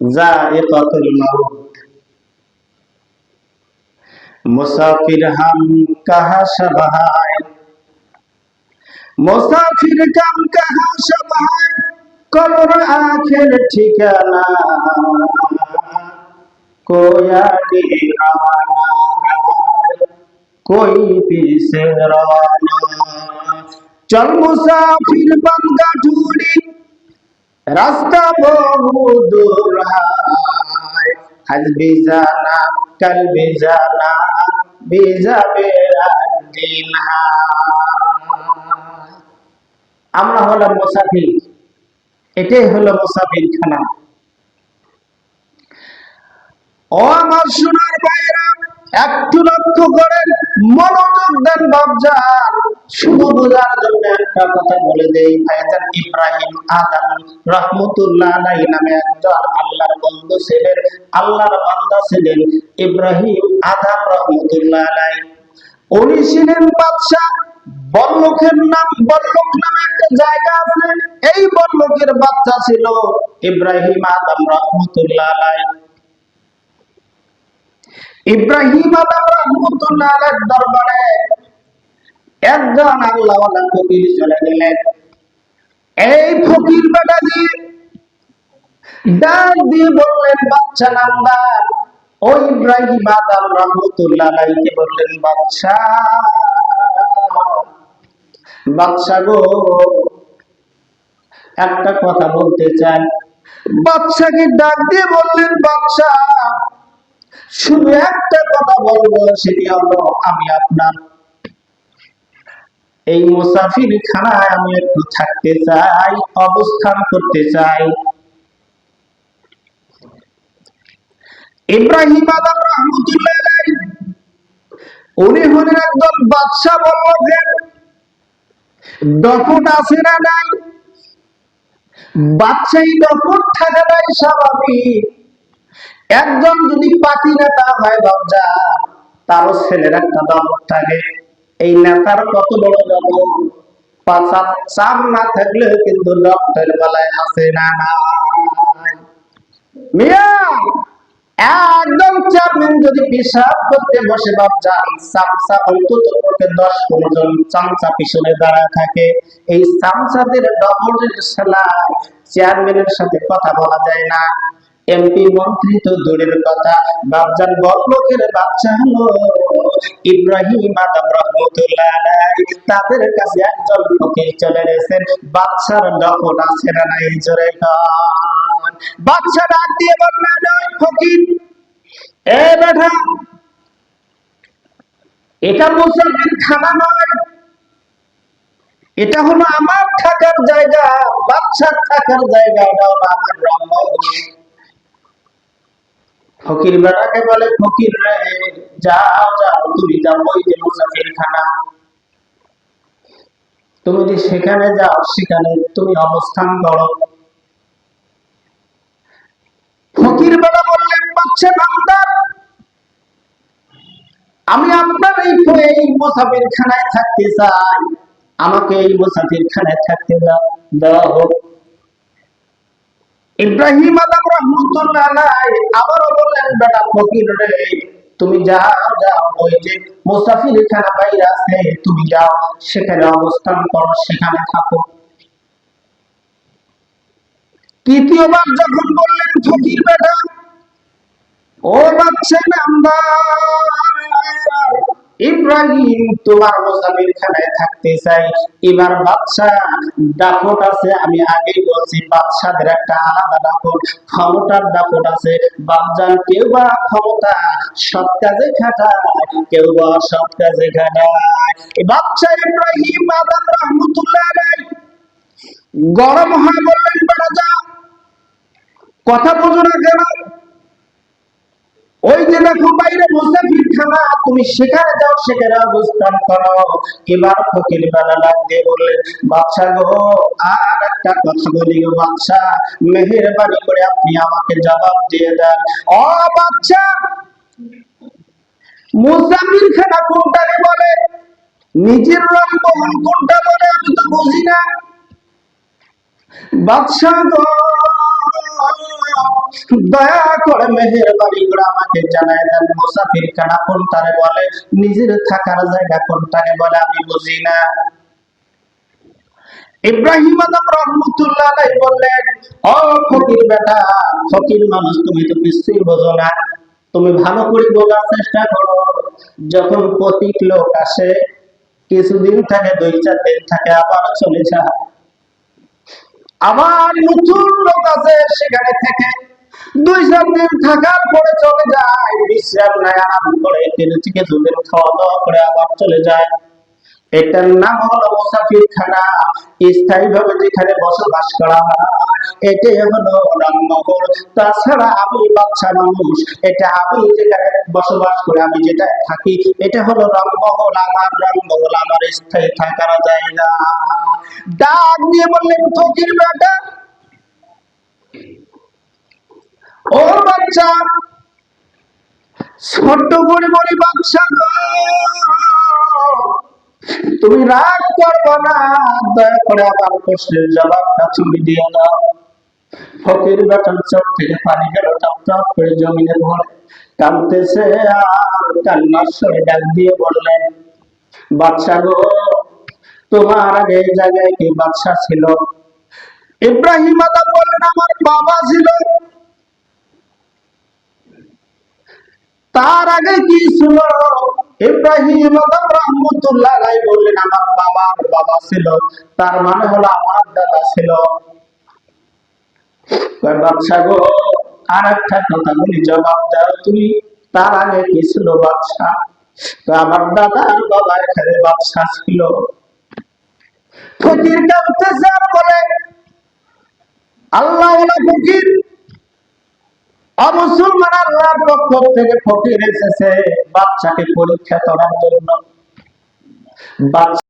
জায়কাতুল মাউত মুসাফির হাম কাহা সবাহায় মুসাফির কাম কাহা সবাহায় কবর আখের ঠিকানা। রানা রানা চল মুসাফির বান্দা ঢুড়ি রাস্তা বহু দূর আজ বিজানা কাল বিজানা বিজাবে দিন আমরা হলাম মোসাফির। এটাই হলো মোসাফির খানা ও আমার সোনার বাইরা একটু লক্ষ্য করেন, মনোযোগ দেন বাবজার শুধু বোঝার জন্য একটা কথা বলে দেই। ইব্রাহিম আদম রহমতুল্লাহ নামে একজন আল্লাহর বন্ধু ছিলেন। আল্লাহর বান্দা ছিলেন ইব্রাহিম আদম রহমতুল্লাহ উনি ছিলেন বাদশাহ। বল্লকের নাম বল্লক নামে একটা জায়গা আছে। এই বল্লকের বাচ্চা ছিল ইব্রাহিম আদম রহমতুল্লাহ আলাইহি। ইব্রাহিম আদম রহমতুল্লাহ দরবারে একজন আল্লাহ ফকির চলে গেলেন। এই ফকির বেটা দিয়ে ডাক দিয়ে বললেন, বাচ্চা নামদার ও ইব্রাহিম আদম রহমতুল্লাহ আলাইহিকে বললেন, বাচ্চা বাচ্চা গো, একটা কথা বলতে চাই। বাচ্চাকে ডাক দিয়ে বললেন, বাচ্চা, শুধু একটা কথা বলব, সেটি হলো আমি আপনার এই মুসাফির খানায় আমি একটু থাকতে চাই, অবস্থান করতে চাই। ইব্রাহিম আদম রহমতুল্লাহ উনি হলেন একজন বাদশাহ দফন আছে না নাই? বাচ্চাই দফন থাকাটাই স্বাভাবিক। একজন যদি পাতি নেতা হয় বাচ্চা তারও ছেলের একটা দমক থাকে। এই নেতার কত বড় পাঁচা চার না কিন্তু বেলায় না মিয়া, একদম চেয়ারম্যান যদি পেশাব করতে বসে বাচ্চান চামচা অন্তত পক্ষে দশ পনেরো জন চামচা পিছনে দাঁড়ায় থাকে। এই চামচাদের ডবলের সেলায় চেয়ারম্যানের সাথে কথা বলা যায় না। এমপি মন্ত্রী তো দূরের কথা। বাবজান বড়লোকের বাচ্চা হলো ইব্রাহিম আদম রহমতুল্লাহ তাদের কাছে একজন ফকির চলে গেছেন। বাচ্চার দখল আছে না নাই, জোরে বাচ্চা ডাক দিয়ে বললেন, "ওই ফকির, এ বেটা, এটা মুসলমান খানা নয়। এটা হলো আমার থাকার জায়গা বাচ্চার থাকার জায়গা, এটা হলো আমার রহমত। ফকির বেড়াকে বলে, ফকির রে, যাও যাও, তুমি যাও, ওই যে মুসাফির তুমি যদি সেখানে যাও, সেখানে তুমি অবস্থান করো। ফকির বেড়া বললেন বাচ্চা নামদার আমি আপনার এই এই মুসাফির খানায় থাকতে চাই। আমাকে এই মুসাফির খানায় থাকতে দাও হোক ইব্রাহিম আদম রহমতুল্লাহ আবারও বললেন, বেটা ফকির রে তুমি যাও যাও, ওই যে মুসাফির খানা বাইরে আছে, তুমি যাও, সেখানে অবস্থান করো, সেখানে থাকো। তৃতীয়বার যখন বললেন, ফকির বেটা, ও বাচ্চা নামদার ইব্রাহিম তোমার মোসাফির খানায় থাকতে চাই। এবার বাদশা দাপট আছে, আমি আগেই বলছি বাদশাদের একটা আলাদা দাপট, ক্ষমতার দাপট আছে। বাপজান কেউ বা ক্ষমতা সৎ কাজে খাটায়, কেউ বা সৎ কাজে খাটায়। এই বাদশা ইব্রাহিম আদম রহমতুল্লাহ গরম হয় বললেন, বেটা যা। কথা বোঝো না কেন? ওই যে দেখো বাইরে মুসাফির খানা তুমি সেখানে যাও সেখানে অবস্থান করো। এবার ফকির বেলা দিয়ে বললেন বাদশা গো, আর একটা কথা বলি গো বাদশা, মেহেরবানি করে আপনি আমাকে জবাব দিয়ে দেন। ও বাদশা মুসাফির খানা কোনটাকে বলে? নিজের রং বহন কোনটা বলে আমি তো বুঝি না। বাদশা গো দয়া করে মেহেরবানি করে আমাকে জানাই দেন, মুসাফির খানা কোনটারে বলে, নিজের থাকার জায়গা কোনটারে বলে আমি বুঝি না। ইব্রাহিম আদম রহমতুল্লাহ বললেন ও ফকির বেটা, ফকির মানুষ, তুমি তো কিছুই বোঝো না। তুমি ভালো করে বোঝার চেষ্টা করো। যখন প্রতীক লোক আসে, কিছুদিন থাকে, দুই, চার দিন থাকে, আবার চলে যায়। আবার নতুন লোক আছে সেখানে থেকে। যেখানে বসবাস করা এটাই হলো রামনগর। তাছাড়া আমি বাচ্চা মানুষ, এটা আমি যেখানে বসবাস করে, আমি যেটা থাকি, এটা হলো রামমহল আমার রামমহল আমার স্থায়ী থাকার জায়গা। ডাক দিয়ে বললেন, ফকির বেটা ও বাচ্চা। ছোট্ট করে বলি, বাচ্চা তুমি রাগ করব না। দয়া করে আমার প্রশ্নের জবাবটা তুমি দাও ফকির বেটার চোখ পানি গেল, টপ টপ করে জমিনে পড়ে কাঁদতেছে আর কান্নার সরে ডাক দিয়ে বললেন বাচ্চা গো, তোমার আগে জায়গায় কি বাচ্চা ছিল? ইব্রাহিম আদম বললেন, আমার বাবা ছিল। তার আগে কি ছিল? ইব্রাহিম রহমতুল্লাহ বললেন, আমার বাবার বাবা ছিল। তার মানে হলো আমার দাদা ছিল। গো আর একটা কথা বলি, জবাব দাও তুমি, তার আগে কি ছিল বাদশা? তো আমার দাদার বাবা এখানে ছিল। ফকির বলে, আল্লাহ ফকির থেকে বাচ্চাকে পরীক্ষা করার জন্য। বাচ্চা